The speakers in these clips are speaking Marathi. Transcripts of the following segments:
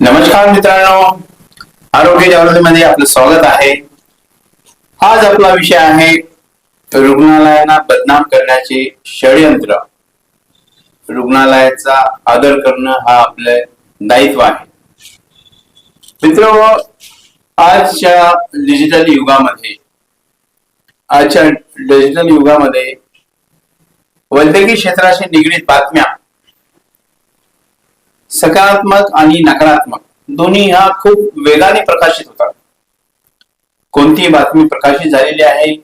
नमस्कार मित्रांनो. आरोग्य जागृतीमध्ये आपलं स्वागत आहे. आज आपला विषय आहे रुग्णालयांना बदनाम करण्याचे षडयंत्र. रुग्णालयाचा आदर करणं हा आपलं दायित्व आहे. मित्र आजच्या डिजिटल युगामध्ये आजच्या डिजिटल युगामध्ये वैद्यकीय क्षेत्राशी निगडीत बातम्या सकारात्मक आणि नकारात्मक. दोन्ही ह्या खूप वेगाने प्रकाशित होतात. कोणती बातमी प्रकाशित झालेली आहे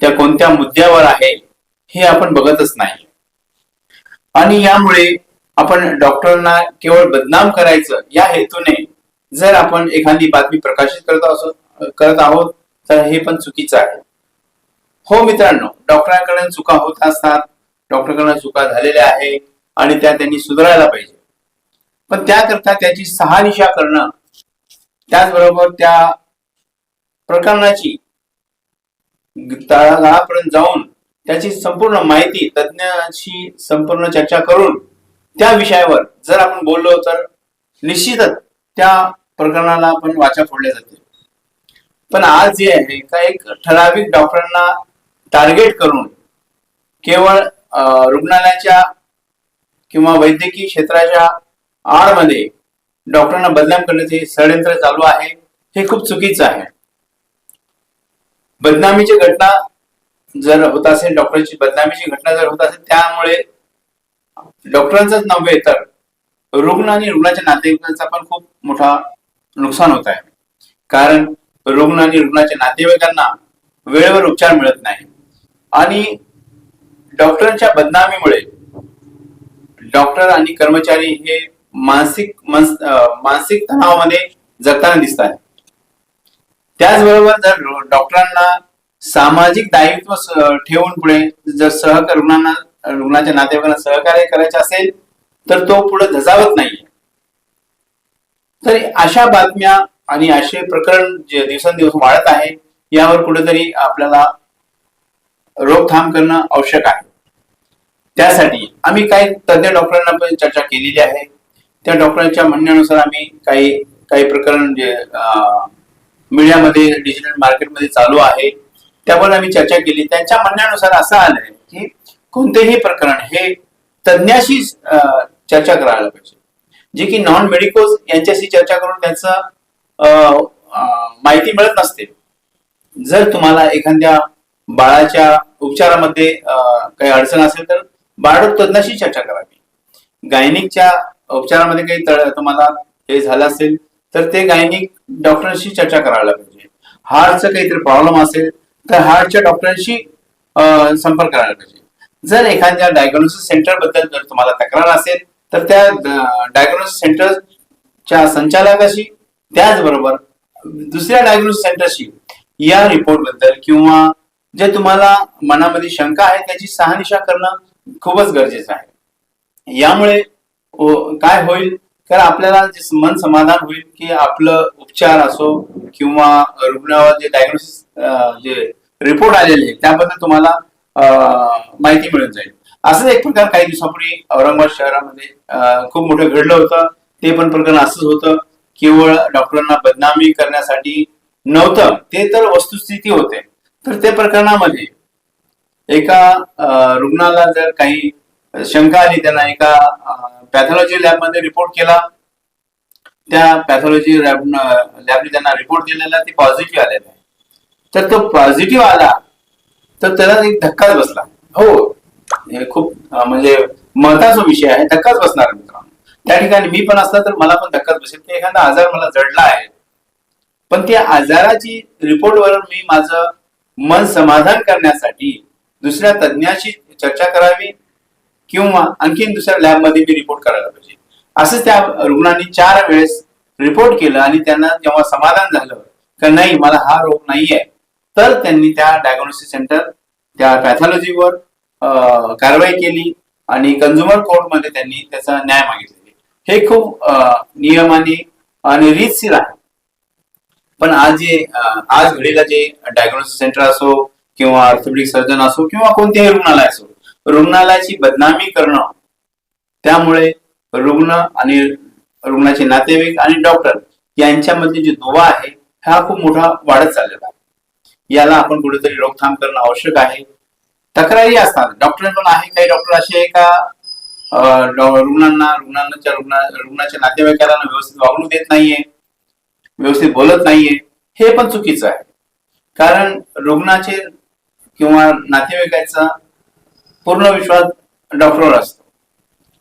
त्या कोणत्या मुद्द्यावर आहे हे आपण बघतच नाही. आणि यामुळे आपण डॉक्टरांना केवळ बदनाम करायचं या हेतूने जर आपण एखादी बातमी प्रकाशित करत असो करत आहोत तर हे पण चुकीचं आहे. हो मित्रांनो डॉक्टरांकडून चुका होत असतात डॉक्टरकडून चुका झालेल्या आहे आणि त्या त्यांनी सुधारायला पाहिजे. पण त्याकरता त्याची सहानिशा करणं त्याचबरोबर त्या प्रकरणाची तळागाळापर्यंत जाऊन त्याची संपूर्ण माहिती तज्ज्ञांशी संपूर्ण चर्चा करून त्या विषयावर जर आपण बोललो तर निश्चितच त्या प्रकरणाला आपण वाचा फोडल्या जाते पण आज जे आहे का एक ठराविक डॉक्टरांना टार्गेट करून केवळ रुग्णालयाच्या किंवा वैद्यकीय क्षेत्राच्या आडमध्ये डॉक्टरांना बदनाम करण्याचे षडयंत्र चालू आहे हे खूप चुकीचं आहे. बदनामीची घटना जर होत असेल डॉक्टरची बदनामीची घटना जर होत असेल त्यामुळे डॉक्टरांचाच नव्हे तर रुग्ण आणि रुग्णाच्या नातेवाईकांचा पण खूप मोठा नुकसान होत आहे. कारण रुग्ण आणि रुग्णाच्या नातेवाईकांना वेळेवर उपचार मिळत नाही. आणि डॉक्टरांच्या बदनामीमुळे डॉक्टर आणि कर्मचारी हे मानसिक अं, मानसिक तणावामध्ये जगताना दिसत आहे त्याचबरोबर जर डॉक्टरांना सामाजिक दायित्व ठेवून पुढे जर सहकार रुग्णांना रुग्णाच्या नातेवाईकांना सहकार्य करायचे असेल तर तो पुढे धजावत नाही. तर अशा बातम्या आणि असे प्रकरण जे दिवसेंदिवस वाढत आहे यावर कुठेतरी आपल्याला रोकथाम करणं आवश्यक आहे. त्यासाठी आम्ही काही तज्ञ डॉक्टरांना पण चर्चा केलेली आहे. त्या डॉक्टरांच्या म्हणण्यानुसार आम्ही काही काही प्रकरण म्हणजे, जे मीडियामध्ये डिजिटल मार्केटमध्ये चालू आहे. त्यावर आम्ही चर्चा केली. त्यांच्या म्हणण्यानुसार असं आलंय की कोणतेही प्रकरण हे तज्ज्ञाशी चर्चा करायला पाहिजे. जे की नॉन मेडिकोज यांच्याशी चर्चा करून त्यांचं माहिती मिळत नसते. जर तुम्हाला एखाद्या बाळाच्या उपचारामध्ये काही अडचण असेल तर बाळरोग तज्ञाशी चर्चा करावी गायनिकच्या उपचारामध्ये काही तळ- तुम्हाला हे झालं असेल तर ते गायनिक डॉक्टरांशी चर्चा करायला पाहिजे. हार्टचं काहीतरी प्रॉब्लेम असेल तर हार्टच्या डॉक्टरांशी संपर्क करायला पाहिजे. जर एखाद्या डायग्नोसिस सेंटरबद्दल जर तुम्हाला तक्रार असेल तर त्या डायग्नोसिस सेंटरच्या संचालकाशी त्याचबरोबर दुसऱ्या डायग्नोसिस सेंटरशी या रिपोर्टबद्दल किंवा जे तुम्हाला मनामध्ये शंका आहे त्याची सहानिशा करणं खूपच गरजेचं आहे. यामुळे काय होईल? तर आपल्याला जे मन समाधान होईल की आपलं उपचार असो किंवा रुग्णावर जे डायग्नोसिस जे रिपोर्ट आलेले त्याबद्दल तुम्हाला माहिती मिळून जाईल. असंच एक प्रकार काही दिवसापूर्वी औरंगाबाद शहरामध्ये खूप मोठं घडलं होतं. ते पण प्रकरण असंच होतं. केवळ डॉक्टरांना बदनामी करण्यासाठी नव्हतं. ते तर वस्तुस्थिती होते. तर ते प्रकरणामध्ये एका रुग्णाला जर काही शंका आली त्यांना एका पॅथॉलॉजी लॅबमध्ये रिपोर्ट केला. त्या पॅथॉलॉजी लॅब लॅबने त्यांना रिपोर्ट दिलेला ते पॉझिटिव्ह आलेला आहे. तर तो पॉझिटिव्ह आला तर त्याला एक धक्काच बसला. हो हे खूप म्हणजे महत्त्वाचा विषय आहे धक्काच बसणार मित्रांनो. त्या ठिकाणी मी पण असला तर मला पण धक्काच बसेल. की एखादा आजार मला जडला आहे. पण त्या आजाराची रिपोर्टवरून मी माझं मन समाधान करण्यासाठी दुसऱ्या तज्ज्ञाशी चर्चा करावी किंवा आणखीन दुसऱ्या लॅबमध्ये मी रिपोर्ट करायला पाहिजे. असंच त्या रुग्णांनी चार वेळेस रिपोर्ट केलं आणि त्यांना जेव्हा समाधान झालं की नाही मला हा रोग नाहीये तर त्यांनी त्या डायग्नोस्टिक सेंटर त्या पॅथॉलॉजीवर कारवाई केली आणि कंझ्युमर कोर्टमध्ये त्यांनी त्याचा न्याय मागितले. हे खूप नियमाने आणि रीतशीर आहे पण आज जे आज घडीला जे डायग्नोस्टिक सेंटर असो किंवा ऑर्थोपेडिक सर्जन असो किंवा कोणतेही रुग्णालय असो रुग्णालयाची बदनामी करणं. त्यामुळे रुग्ण आणि रुग्णाचे नातेवाईक आणि डॉक्टर यांच्यामध्ये जे दुवा आहे हा खूप मोठा वाढत चाललेला आहे. याला आपण कुठेतरी रोकथाम करणं आवश्यक आहे. तक्रारी असतात. डॉक्टर पण आहे. काही डॉक्टर असे आहे का रुग्णांना रुग्णांच्या रुग्णा रुग्णाच्या नातेवाईकांना व्यवस्थित वागणूक देत नाहीये व्यवस्थित बोलत नाहीये हे पण चुकीचं आहे. कारण रुग्णाचे किंवा नातेवाईकाचा पूर्ण विश्वास डॉक्टरवर असतो.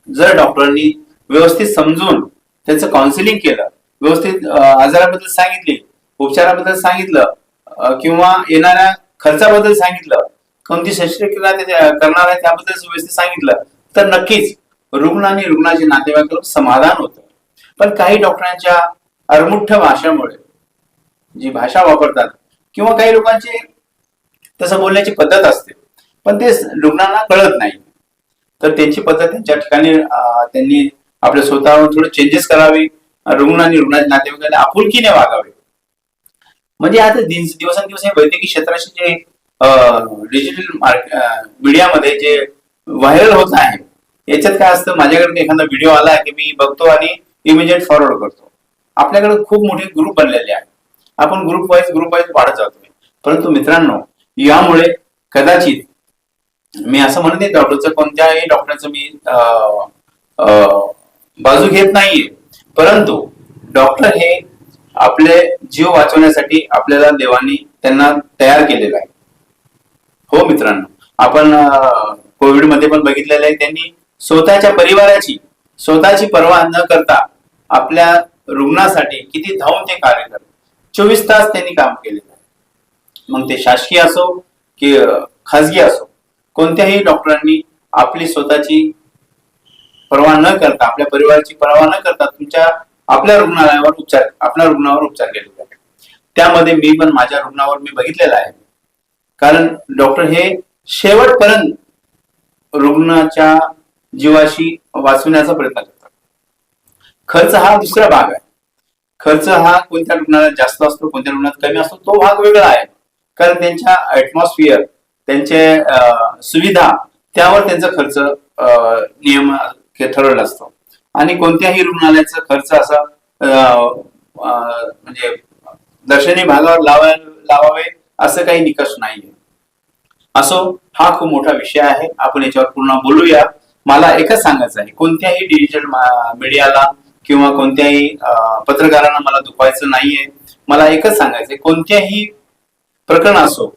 जर डॉक्टरांनी व्यवस्थित समजून त्याचं काउन्सिलिंग केलं व्यवस्थित आजाराबद्दल सांगितले उपचाराबद्दल सांगितलं किंवा येणाऱ्या खर्चाबद्दल सांगितलं कोणती शस्त्रक्रिया करणार आहे त्याबद्दल व्यवस्थित सांगितलं तर नक्कीच रुग्ण आणि रुग्णाचे नातेवाईक समाधान होतं. पण काही डॉक्टरांच्या अरमुठ्ठ भाषामुळे जी भाषा वापरतात किंवा काही लोकांची तसं बोलण्याची पद्धत असते पण ते रुग्णांना कळत नाही. तर त्यांची पद्धत त्यांच्या ठिकाणी त्यांनी आपल्या स्वतःवर थोडं चेंजेस करावे. रुग्ण आणि रुग्णाच्या नातेवाईकांना आपुलकीने वागावे. म्हणजे आता दिवसांदिवस दिवसेंदिवस हे वैद्यकीय क्षेत्राचे जे डिजिटल मीडियामध्ये जे व्हायरल होत आहे याच्यात काय असतं? माझ्याकडे एखादा व्हिडिओ आला की मी बघतो आणि इमिजिएट फॉरवर्ड करतो. आपल्याकडे खूप मोठे ग्रुप बनलेले आहेत. आपण ग्रुप वाईज ग्रुप वाईज वाढत जातो परंतु मित्रांनो यामुळे कदाचित मी असं म्हणत नाही डॉक्टरचं कोणत्याही डॉक्टरचं मी अं, अं, बाजू घेत नाहीये. परंतु डॉक्टर हे आपले जीव वाचवण्यासाठी आपल्याला देवानी त्यांना तयार केलेलं आहे. हो मित्रांनो आपण कोविडमध्ये पण बघितलेलं आहे त्यांनी स्वतःच्या परिवाराची स्वतःची पर्वा न करता आपल्या रुग्णासाठी किती धावून ते कार्य करतात. चोवीस तास त्यांनी काम केलेलं आहे. मग ते शासकीय असो की खासगी खाजगी असो कोणत्याही डॉक्टरांनी आपली स्वतःची परवा न करता आपल्या परिवाराची परवा न करता तुमच्या आपल्या रुग्णालयावर उपचार आपल्या रुग्णावर उपचार केले जाते त्यामध्ये मी पण माझ्या रुग्णावर मी बघितलेला आहे. कारण डॉक्टर हे शेवटपर्यंत रुग्णाच्या जीवाशी वाचवण्याचा प्रयत्न करतात. खर्च हा दुसरा भाग आहे. खर्च हा कोणत्या रुग्णालयात जास्त असतो कोणत्या रुग्णात कमी असतो तो भाग वेगळा आहे. कारण त्यांच्या ऍटमॉस्फिअर त्यांचे सुविधा त्यावर त्यांचा खर्च अं, नियम ठरवला असतो. आणि कोणत्याही रुग्णालयाचा खर्च असा म्हणजे दर्शनी भागावर लावा लावावे असं काही निकष नाहीये. असो हा खूप मोठा विषय आहे. आपण याच्यावर पूर्ण बोलूया. मला एकच सांगायचं आहे. कोणत्याही डिजिटल मीडियाला किंवा कोणत्याही पत्रकारांना मला दुखवायचं नाहीये. मला एकच सांगायचंय. कोणत्याही प्रकरण असो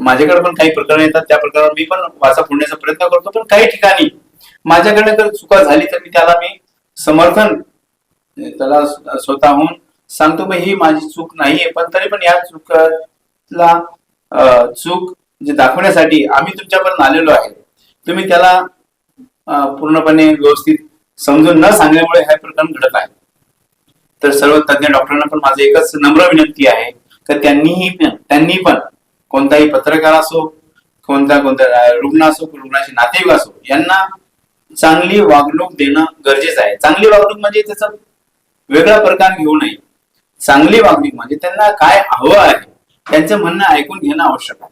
माझ्याकडे पण काही प्रकरण येतात त्या प्रकरणावर मी पण वाचा फोडण्याचा प्रयत्न करतो पण काही ठिकाणी माझ्याकडे जर चुका झाली तर मी त्याला मी समर्थन त्याला स्वतःहून सांगतो की ही माझी चूक नाहीये पण तरी पण या चुकाला चूक जे दाखवण्यासाठी आम्ही तुमच्यापर्यंत आलेलो आहे. तुम्ही त्याला पूर्णपणे व्यवस्थित समजून न सांगल्यामुळे हे प्रकरण घडत आहे. तर सर्व तज्ञ डॉक्टरांना पण माझं एकच नम्र विनंती आहे तर त्यांनीही पण- त्यांनी पण कोणताही पत्रकार असो कोणता कोणता रुग्ण असो रुग्णाचे नातेवाईक असो यांना चांगली वागणूक देणं गरजेचं आहे. चांगली वागणूक म्हणजे त्याचा वेगळा प्रकार घेऊ नये. चांगली वागणूक म्हणजे त्यांना काय हवं आहे त्यांचं म्हणणं ऐकून घेणं आवश्यक आहे.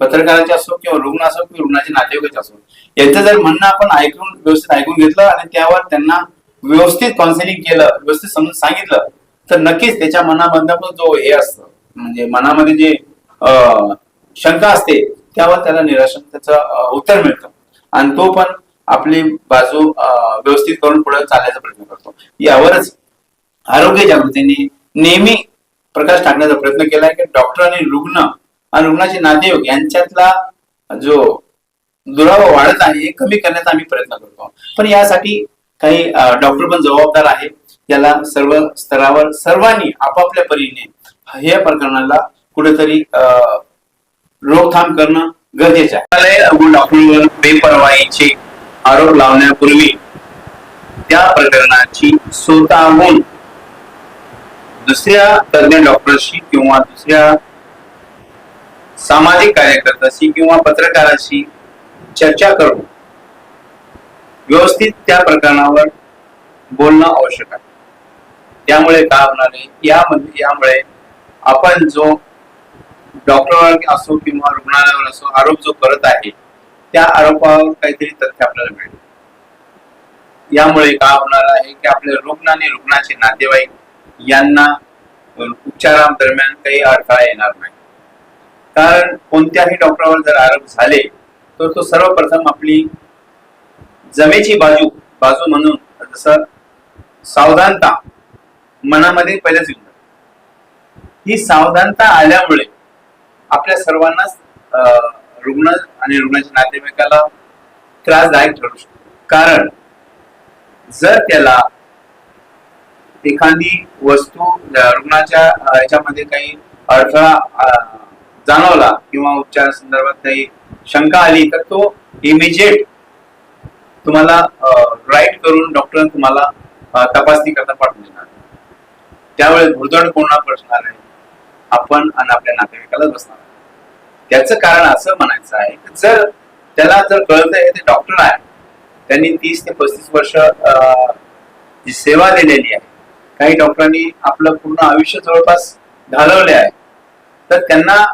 पत्रकाराचे असो किंवा रुग्ण असो किंवा रुग्णाचे नातेवाईक असो यांचं जर म्हणणं आपण ऐकून व्यवस्थित ऐकून घेतलं आणि त्यावर त्यांना व्यवस्थित काउन्सिलिंग केलं व्यवस्थित समजून सांगितलं तर नक्कीच त्याच्या मनामधनं पण जो हे असतं. म्हणजे मनामध्ये जे शंका असते त्यावर त्याला निराशन त्याचं उत्तर मिळतं. आणि तो पण आपली बाजू व्यवस्थित करून पुढे चालण्याचा प्रयत्न करतो. यावरच आरोग्य जागृतीने नेहमी प्रकाश टाकण्याचा प्रयत्न केलाय की डॉक्टर आणि रुग्ण आणि रुग्णाचे नातेवाईक यांच्यातला जो दुरावा वाढत आहे हे कमी करण्याचा आम्ही प्रयत्न करतो. पण यासाठी काही डॉक्टर पण जबाबदार आहे याला सर्व स्तरावर सर्वांनी आपापल्या परीने हे प्रकरणाला कुठेतरी अं, रोकथाम करणं गरजेचं आहे. डॉक्टरवर बेपरवाईचे आरोप लावण्यापूर्वी त्या प्रकरणाची स्वतःहून दुसऱ्या तज्ञ डॉक्टरशी किंवा दुसऱ्या सामाजिक कार्यकर्त्याशी किंवा पत्रकाराशी चर्चा करून व्यवस्थित त्या प्रकरणावर बोलणं आवश्यक आहे. त्यामुळे काय होणार आहे? यामध्ये यामुळे आपण जो डॉक्टरवर असो किंवा रुग्णालयावर असो आरोप जो करत आहे त्या आरोपावर काहीतरी तथ्य आपल्याला मिळेल. यामुळे काय होणार आहे की आपले रुग्ण आणि रुग्णाचे नातेवाईक यांना उपचारादरम्यान काही अडथळा येणार नाही. कारण कोणत्याही डॉक्टरवर जर आरोप झाले तर तो सर्वप्रथम आपली जमेची बाजू बाजू म्हणून जसं सावधानता मनामध्ये पहिलेच येऊन ही सावधानता आल्यामुळे आपल्या सर्वांनाच अं, रुग्ण आणि रुग्णाच्या नातेवाईकाला त्रासदायक ठरू शकतो. कारण जर त्याला एखादी वस्तू रुग्णाच्या याच्यामध्ये काही अडथळा जाणवला किंवा उपचार संदर्भात काही शंका आली तर तो इमिजिएट तुम्हाला राईट करून डॉक्टर तुम्हाला तपासणी करता पाठवून देणार. त्यावेळेस भुर्दंड कोणा आला आहे आपण आणि आपल्या नातेवाईकाला बसणार त्याचं कारण असं म्हणायचं आहे की जर त्याला जर कळत आहे ते डॉक्टर आहे त्यांनी तीस ते पस्तीस वर्ष जी सेवा दिलेली आहे काही डॉक्टरांनी आपलं पूर्ण आयुष्य जवळपास घालवले आहे तर त्यांना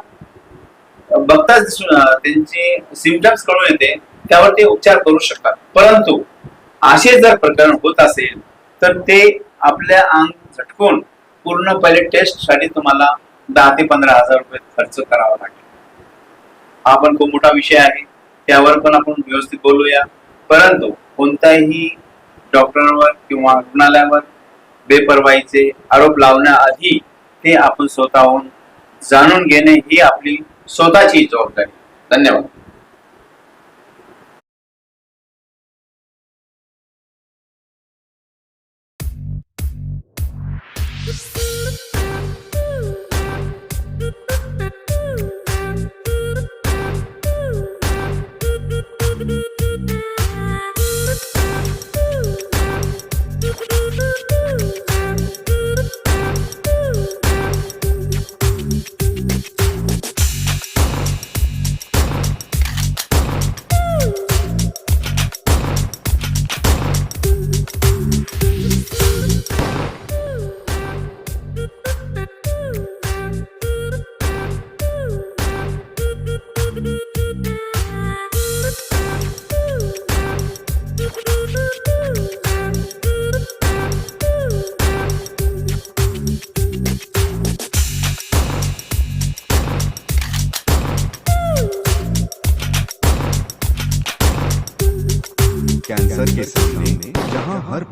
बघताच दिसून त्यांचे सिमटम्स कळून येते त्यावर ते उपचार करू शकतात. परंतु असे जर प्रकरण होत असेल तर ते आपल्या अंग झटकून पूर्ण पहिले टेस्टसाठी तुम्हाला दहा ते पंधरा हजार रुपये खर्च करावा लागेल. हा पण खूप मोठा विषय आहे. त्यावर पण आपण व्यवस्थित बोलूया. परंतु कोणत्याही डॉक्टरांवर किंवा रुग्णालयावर बेपरवाईचे आरोप लावण्याआधी ते आपण स्वतःहून जाणून घेणे ही आपली स्वतःची जबाबदारी. धन्यवाद.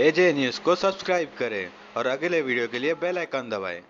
एजे न्यूज़ को सब्सक्राइब करें और अगले वीडियो के लिए बेल आइकन दबाएं।